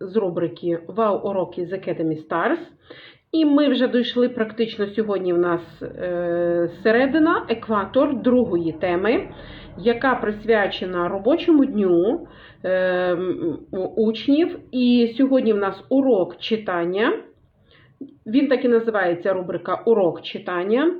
з рубрики Вау уроки з Academy Stars. І ми вже дійшли практично сьогодні в нас е, середина, екватор другої теми, яка присвячена робочому дню е, учнів. І сьогодні в нас урок читання. Він так і називається рубрика Урок читання.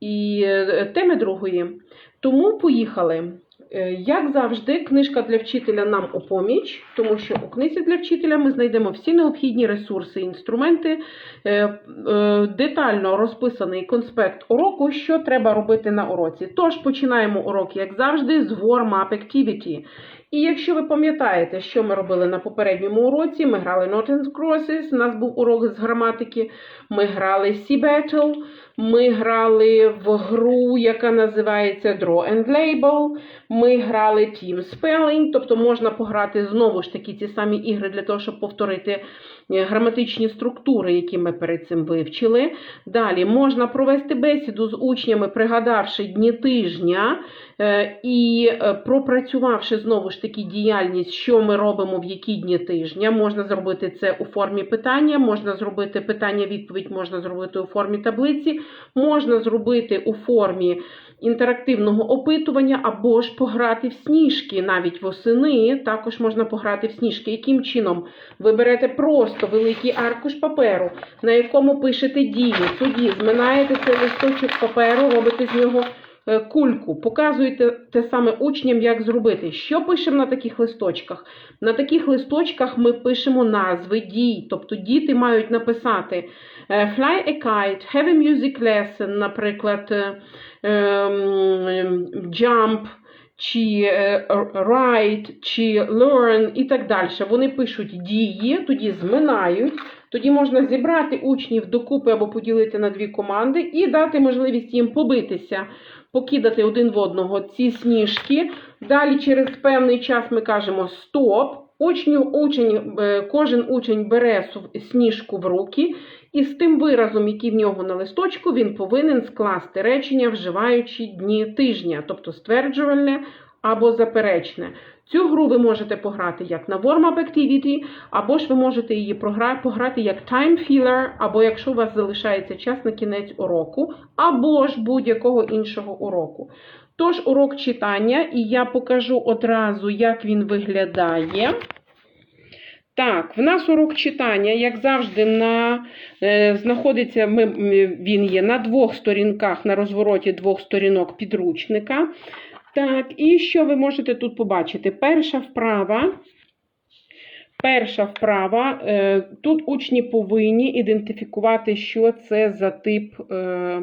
І е, теми другої. Тому поїхали. Е, Як завжди, книжка для вчителя нам у поміч, тому що у книзі для вчителя ми знайдемо всі необхідні ресурси, інструменти, е, е, детально розписаний конспект уроку, що треба робити на уроці. Тож починаємо урок, як завжди, з Warm-up Activity. І якщо ви пам'ятаєте, що ми робили на попередньому уроці, ми грали and Crosses, у нас був урок з граматики, ми грали Sea Battle, ми грали в гру, яка називається Draw and Label, ми грали Team Spelling, тобто можна пограти знову ж таки ці самі ігри для того, щоб повторити граматичні структури, які ми перед цим вивчили. Далі можна провести бесіду з учнями, пригадавши дні тижня е, і е, пропрацювавши знову ж таки діяльність, що ми робимо в які дні тижня. Можна зробити це у формі питання, можна зробити питання-відповідь, можна зробити у формі таблиці, можна зробити у формі інтерактивного опитування або ж пограти в сніжки навіть восени. Також можна пограти в сніжки. Яким чином? Ви берете просто великий аркуш паперу, на якому пишете дії. Тоді зминаєте цей листочок паперу, робите з нього кульку, показуєте те саме учням, як зробити. Що пишемо на таких листочках? На таких листочках ми пишемо назви дій, тобто діти мають написати е, fly a kite, have a music lesson, наприклад, е, ем, jump, чи е, write, чи learn і так далі. Вони пишуть дії, тоді зминають. Тоді можна зібрати учнів докупи або поділити на дві команди і дати можливість їм побитися, покидати один в одного ці сніжки. Далі через певний час ми кажемо стоп. Учню, учень, е, кожен учень бере сніжку в руки, і з тим виразом, який в нього на листочку, він повинен скласти речення, вживаючи дні тижня, тобто стверджувальне або заперечне. Цю гру ви можете пограти як на warm-up activity, або ж ви можете її пограти як time filler, або якщо у вас залишається час на кінець уроку, або ж будь-якого іншого уроку. Тож урок читання, і я покажу одразу, як він виглядає. Так, в нас урок читання, як завжди, на, е, знаходиться ми, він є на двох сторінках, на розвороті двох сторінок підручника. Так, і що ви можете тут побачити? Перша вправа. Перша вправа. Е, Тут учні повинні ідентифікувати, що це за тип е,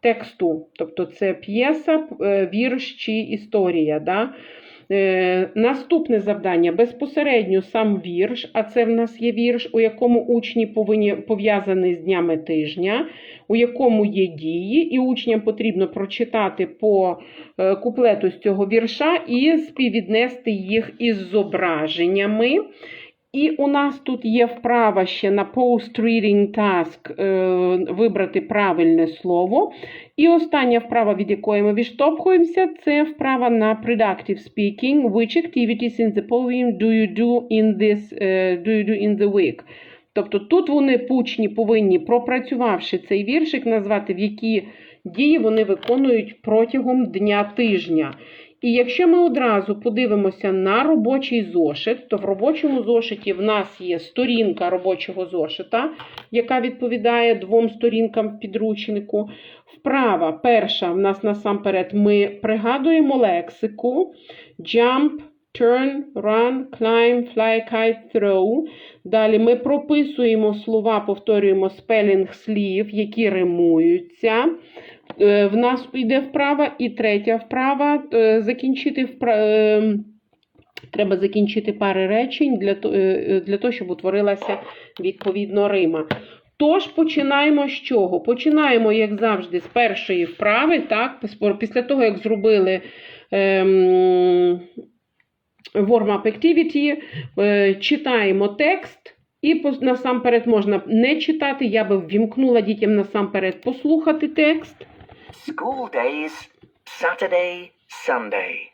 тексту. Тобто це п'єса, е, вірш чи історія. Да? Е, Наступне завдання безпосередньо сам вірш, а це в нас є вірш, у якому учні повинні пов'язані з днями тижня, у якому є дії, і учням потрібно прочитати по е, куплету з цього вірша і співвіднести їх із зображеннями. І у нас тут є вправа ще на post-reading task е, вибрати правильне слово. І остання вправа, від якої ми відштовхуємося, це вправа на productive speaking. Which activities in the poem do you do in this е, do you do in the week? Тобто тут вони учні повинні, пропрацювавши цей віршик, назвати, в які дії вони виконують протягом дня тижня. І якщо ми одразу подивимося на робочий зошит, то в робочому зошиті в нас є сторінка робочого зошита, яка відповідає двом сторінкам в підручнику. Вправа перша в нас насамперед ми пригадуємо лексику jump, turn, run, climb, fly, kite, throw. Далі ми прописуємо слова, повторюємо спелінг слів, які римуються. Е, В нас йде вправа, і третя вправа е, закінчити впра... е, Треба закінчити пари речень для, для того, щоб утворилася відповідно Рима. Тож починаємо з чого? Починаємо, як завжди, з першої вправи. Так? Після того, як зробили ем, warm-up activity, читаємо текст. І насамперед можна не читати. Я би ввімкнула дітям насамперед послухати текст. School days, Saturday, Sunday.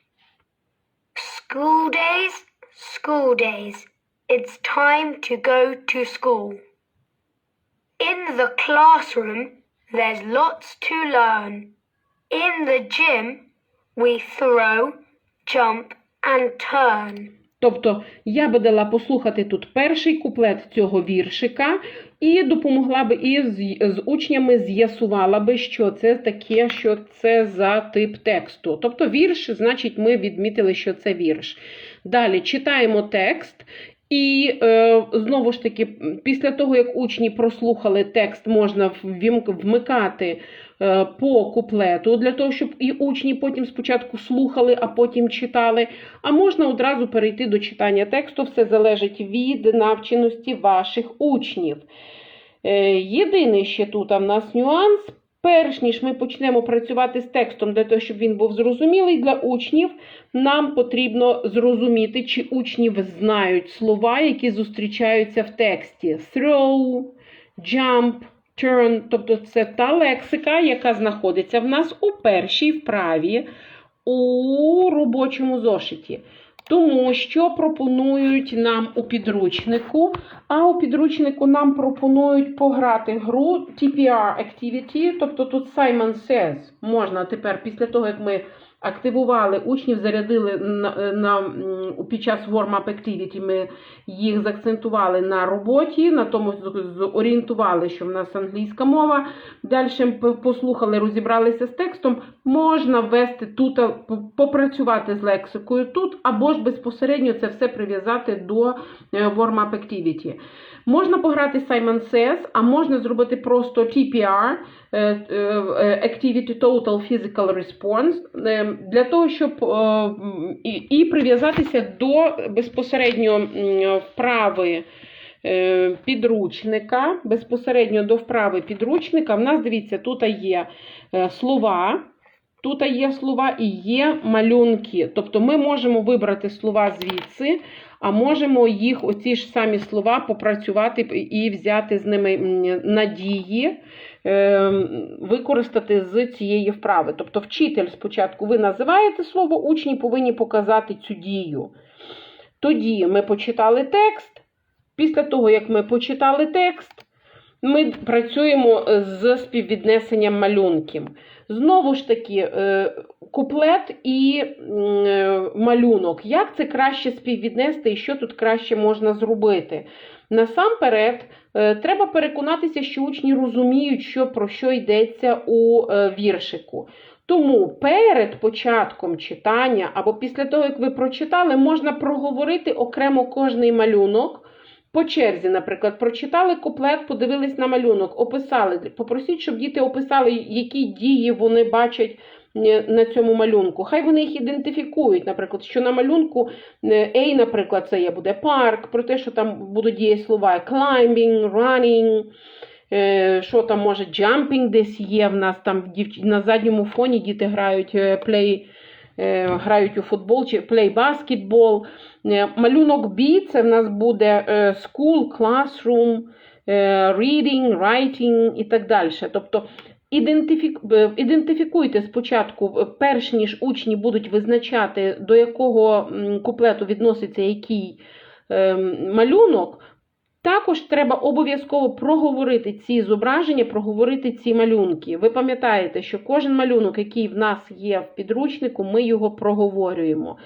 School days, school days, It's time to go to school. In the classroom, there's lots to learn. In the gym, we throw, jump, and turn. Тобто я би дала послухати тут перший куплет цього віршика і допомогла би і з, з учнями з'ясувала би, що це таке, що це за тип тексту. Тобто вірш, значить, ми відмітили, що це вірш. Далі читаємо текст. І е, знову ж таки, після того, як учні прослухали текст, можна вмикати по куплету, для того, щоб і учні потім спочатку слухали, а потім читали. А можна одразу перейти до читання тексту, все залежить від навченості ваших учнів. Е, Єдиний ще тут в нас нюанс. Перш ніж ми почнемо працювати з текстом для того, щоб він був зрозумілий для учнів, нам потрібно зрозуміти, чи учні знають слова, які зустрічаються в тексті: throw, jump, turn. Тобто це та лексика, яка знаходиться в нас у першій вправі у робочому зошиті. Тому що пропонують нам у підручнику, а у підручнику нам пропонують пограти гру TPR Activity, тобто тут Simon Says. Можна тепер, після того, як ми активували учнів, зарядили на, на, під час Warm-up Activity, ми їх заакцентували на роботі, на тому зорієнтували, що в нас англійська мова. Далі послухали, розібралися з текстом. Можна ввести тут, попрацювати з лексикою тут, або ж безпосередньо це все прив'язати до е, Warm-up Activity. Можна пограти Simon Says, а можна зробити просто TPR, е, е, Activity Total Physical Response, для того, щоб е, і, прив'язатися до безпосередньо вправи е, підручника, безпосередньо до вправи підручника. В нас, дивіться, тут є е, слова. Тут є слова і є малюнки. Тобто ми можемо вибрати слова звідси, а можемо їх, оці ж самі слова, попрацювати і взяти з ними надії, використати з цієї вправи. Тобто, вчитель спочатку ви називаєте слово, учні повинні показати цю дію. Тоді ми почитали текст. Після того, як ми почитали текст, ми працюємо з співвіднесенням малюнків. Знову ж таки, е, куплет і е, малюнок. Як це краще співвіднести і що тут краще можна зробити? Насамперед, е, треба переконатися, що учні розуміють, що, про що йдеться у віршику. Тому перед початком читання або після того, як ви прочитали, можна проговорити окремо кожний малюнок. По черзі, наприклад, прочитали куплет, подивились на малюнок, описали. Попросіть, щоб діти описали, які дії вони бачать е, на цьому малюнку. Хай вони їх ідентифікують, наприклад, що на малюнку е, A, наприклад, це є буде парк, про те, що там будуть дієслова climbing, running, е, що там може jumping десь є. В нас там на задньому фоні діти грають play, грають у футбол чи. Е, Малюнок B це в нас буде е, school, classroom, е, reading, writing і так далі. Тобто ідентифік... е, ідентифікуйте спочатку, е, перш ніж учні будуть визначати, до якого куплету відноситься який е, малюнок. Також треба обов'язково проговорити ці зображення, проговорити ці малюнки. Ви пам'ятаєте, що кожен малюнок, який в нас є в підручнику, ми його проговорюємо.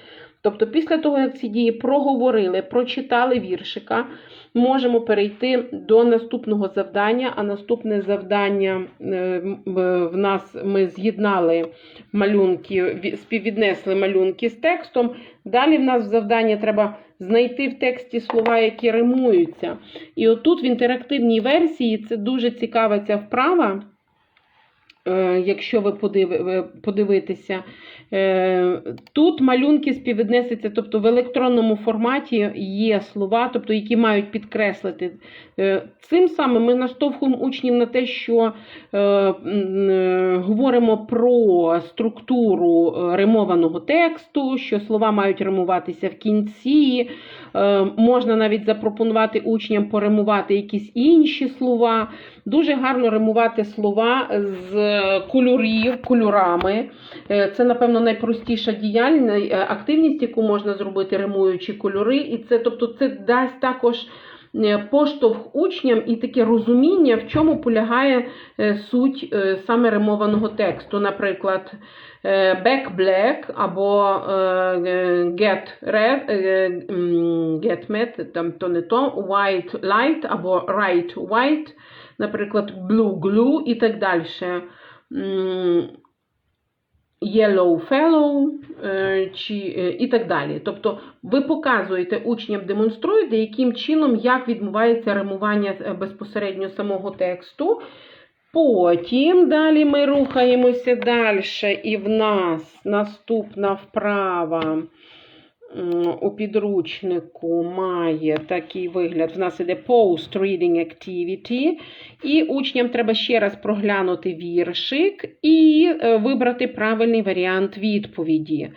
Тобто, після того, як ці дії проговорили, прочитали віршика, можемо перейти до наступного завдання. А наступне завдання е, в нас ми з'єднали малюнки, співвіднесли малюнки з текстом. Далі в нас в завданні треба знайти в тексті слова, які римуються. І отут в інтерактивній версії це дуже цікава ця вправа. Е, Якщо ви подивитеся, тут малюнки співвіднесуться, тобто в електронному форматі є слова, тобто які мають підкреслити. Е, Цим самим ми наштовхуємо учнів на те, що е, е, говоримо про структуру е, римованого тексту, що слова мають римуватися в кінці. Е, Можна навіть запропонувати учням поримувати якісь інші слова. Дуже гарно римувати слова з е, кольорів, кольорами. Е, Це, напевно, найпростіша діяльність, е, активність, яку можна зробити, римуючи кольори. І це, тобто, це дасть також е, поштовх учням і таке розуміння, в чому полягає е, суть саме римованого тексту. Наприклад, back black або get red, get mad, там то не то, white light або right white, наприклад, blue glue і так далі. Yellow fellow е, чи, е, і так далі. Тобто ви показуєте учням, демонструєте, яким чином, як відбувається римування е, безпосередньо самого тексту. Потім далі ми рухаємося далі, і в нас наступна вправа у підручнику має такий вигляд. В нас іде Post Reading Activity. І учням треба ще раз проглянути віршик і е, вибрати правильний варіант відповіді.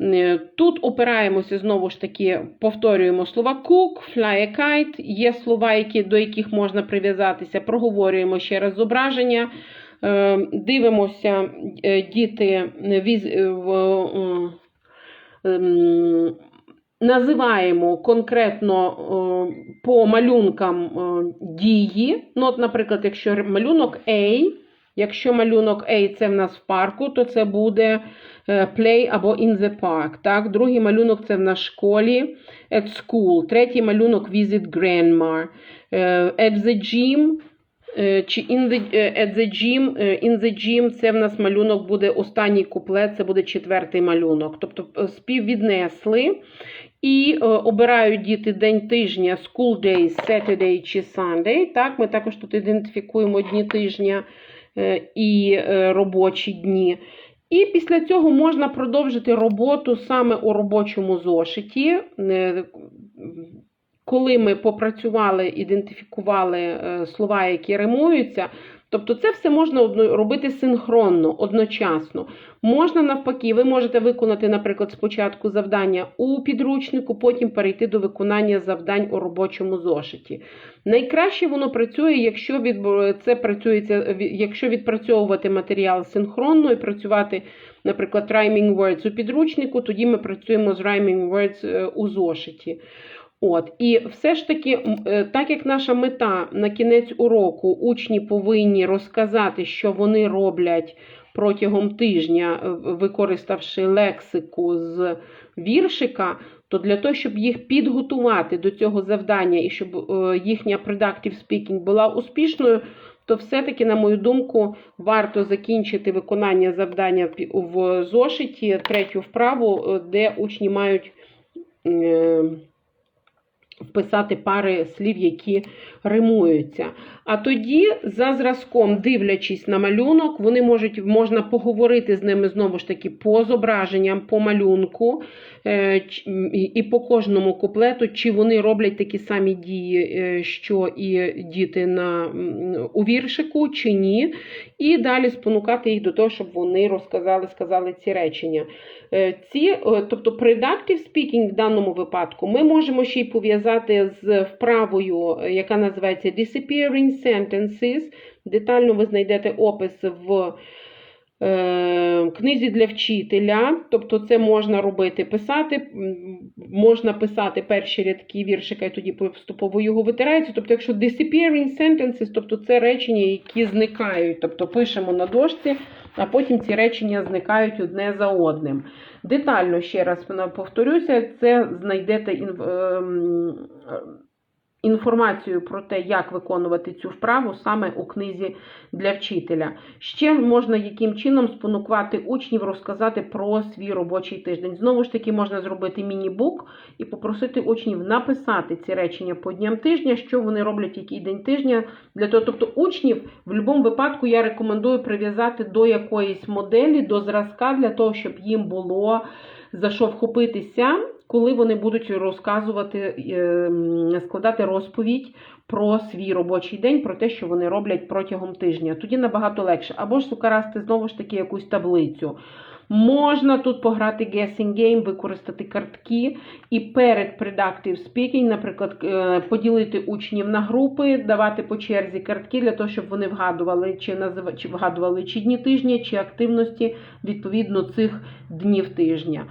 Е, Тут опираємося знову ж таки, повторюємо слова cook, fly a kite. Є слова, які, до яких можна прив'язатися. Проговорюємо ще раз зображення. Е, Дивимося, діти називаємо конкретно е, по малюнкам е, дії. Ну, от, наприклад, якщо малюнок A, якщо малюнок A це в нас в парку, то це буде е, play або in the park. Так? Другий малюнок це в нас в школі, at school. Третій малюнок visit grandma. At the gym. Е, Чи in the, е, at the gym, е, in the gym це в нас малюнок буде останній куплет, це буде четвертий малюнок. Тобто співвіднесли і обирають діти день тижня, school days, Saturday чи Sunday. Так, ми також тут ідентифікуємо дні тижня і робочі дні. І після цього можна продовжити роботу саме у робочому зошиті. Коли ми попрацювали, ідентифікували е, слова, які римуються, тобто це все можна робити синхронно, одночасно. Можна навпаки, ви можете виконати, наприклад, спочатку завдання у підручнику, потім перейти до виконання завдань у робочому зошиті. Найкраще воно працює, якщо від, це працюється, якщо відпрацьовувати матеріал синхронно і працювати, наприклад, rhyming words у підручнику, тоді ми працюємо з rhyming words е, у зошиті. От, і все ж таки, е, так як наша мета на кінець уроку, учні повинні розказати, що вони роблять протягом тижня, е, використавши лексику з віршика, то для того, щоб їх підготувати до цього завдання і щоб е, їхня productive speaking була успішною, то все-таки, на мою думку, варто закінчити виконання завдання в зошиті, третю вправу, де учні мають. Вписати пари слів, які римуються. А тоді, за зразком, дивлячись на малюнок, вони можуть можна поговорити з ними знову ж таки по зображенням, по малюнку е, і- по кожному куплету, чи вони роблять такі самі дії, е, що і діти на, у віршику, чи ні. І далі спонукати їх до того, щоб вони розказали, сказали ці речення. Е, Ці, тобто predictive speaking в даному випадку ми можемо ще й пов'язати з вправою, яка називається disappearing sentences. Детально ви знайдете опис в е, книзі для вчителя. Тобто це можна робити, писати, можна писати перші рядки віршика і тоді поступово його витирається. Тобто, якщо disappearing sentences, тобто це речення, які зникають. Тобто пишемо на дошці, а потім ці речення зникають одне за одним. Детально ще раз повторюся, це знайдете ем, інформацію про те, як виконувати цю вправу саме у книзі для вчителя. Ще можна яким чином спонукувати учнів розказати про свій робочий тиждень. Знову ж таки, можна зробити міні-бук і попросити учнів написати ці речення по дням тижня, що вони роблять який день тижня. Для того, тобто учнів в будь-якому випадку я рекомендую прив'язати до якоїсь моделі, до зразка, для того, щоб їм було за що вхопитися, коли вони будуть розказувати, е, складати розповідь про свій робочий день, про те, що вони роблять протягом тижня. Тоді набагато легше. Або ж сукрасти знову ж таки якусь таблицю. Можна тут пограти guessing game, використати картки і перед productive speaking, наприклад, е, поділити учнів на групи, давати по черзі картки для того, щоб вони вгадували, чи назива, чи вгадували чи дні тижня, чи активності відповідно цих днів тижня.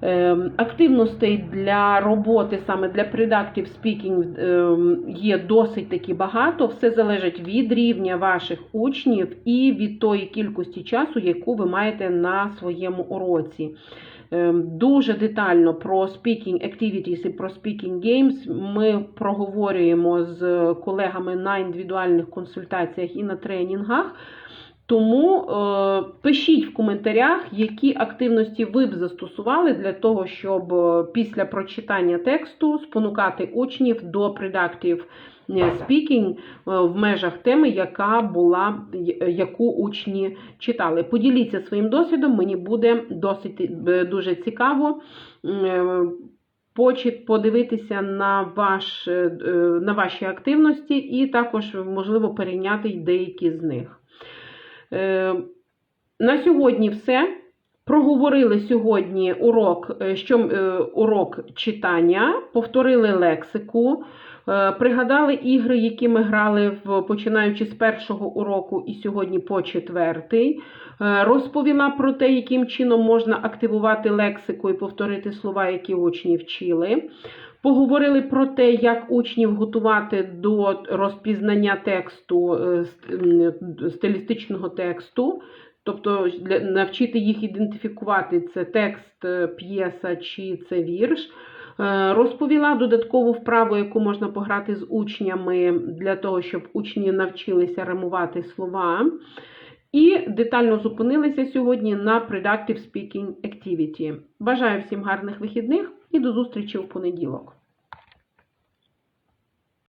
Ем, Активностей для роботи, саме для Productive Speaking ем, є досить таки багато. Все залежить від рівня ваших учнів і від тої кількості часу, яку ви маєте на своєму уроці. Ем, Дуже детально про speaking activities і про speaking games ми проговорюємо з колегами на індивідуальних консультаціях і на тренінгах. Тому е, пишіть в коментарях, які активності ви б застосували для того, щоб е, після прочитання тексту спонукати учнів до productive е, speaking е, в межах теми, яка була, яку учні читали. Поділіться своїм досвідом, мені буде досить дуже цікаво. подивитися на, ваш, на ваші активності і також, можливо, перейняти деякі з них. Е, На сьогодні все. Проговорили сьогодні урок, е, що, е, урок читання, повторили лексику, е, пригадали ігри, які ми грали в, починаючи з першого уроку і сьогодні по четвертий. Розповіла про те, яким чином можна активувати лексику і повторити слова, які учні вчили. Поговорили про те, як учнів готувати до розпізнання тексту, стилістичного тексту, тобто навчити їх ідентифікувати, це текст, е, п'єса чи це вірш. Е, Розповіла додаткову вправу, яку можна пограти з учнями для того, щоб учні навчилися римувати слова. І детально зупинилися сьогодні на Productive Speaking Activity. Бажаю всім гарних вихідних і до зустрічі в понеділок.